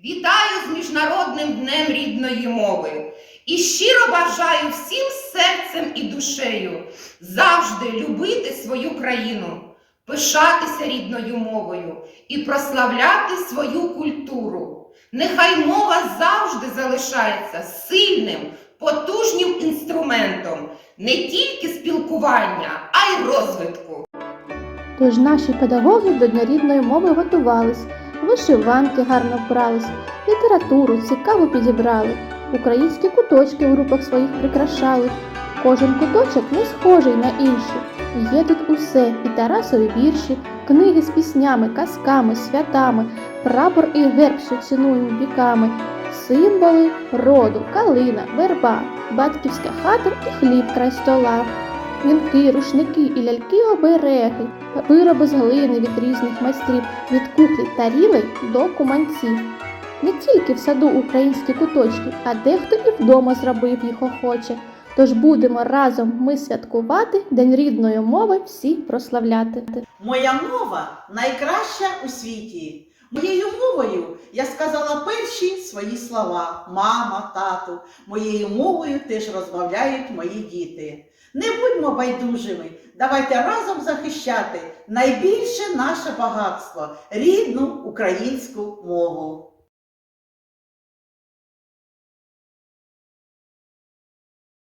Вітаю з Міжнародним днем рідної мови і щиро бажаю всім серцем і душею завжди любити свою країну, пишатися рідною мовою і прославляти свою культуру. Нехай мова завжди залишається сильним, потужним інструментом не тільки спілкування, а й розвитку. Тож наші педагоги до Дня рідної мови готувались, вишиванки гарно вбрались, літературу цікаво підібрали, українські куточки в групах своїх прикрашали. Кожен куточок не схожий на інший. Є тут усе, і Тарасові вірші, книги з піснями, казками, святами, прапор і герб, що цінуємо віками, символи роду, калина, верба, батьківська хата і хліб край стола. Вінки, рушники і ляльки-обереги, вироби з глини від різних майстрів, від куклі та рілей до куманців. Не тільки в саду українські куточки, а дехто і вдома зробив їх охоче. Тож будемо разом ми святкувати День рідної мови всі прославляти. Моя мова найкраща у світі. Моєю мовою я сказала перші свої слова мама, тату. Моєю мовою теж розмовляють мої діти. Не будьмо байдужими, давайте разом захищати найбільше наше багатство рідну українську мову.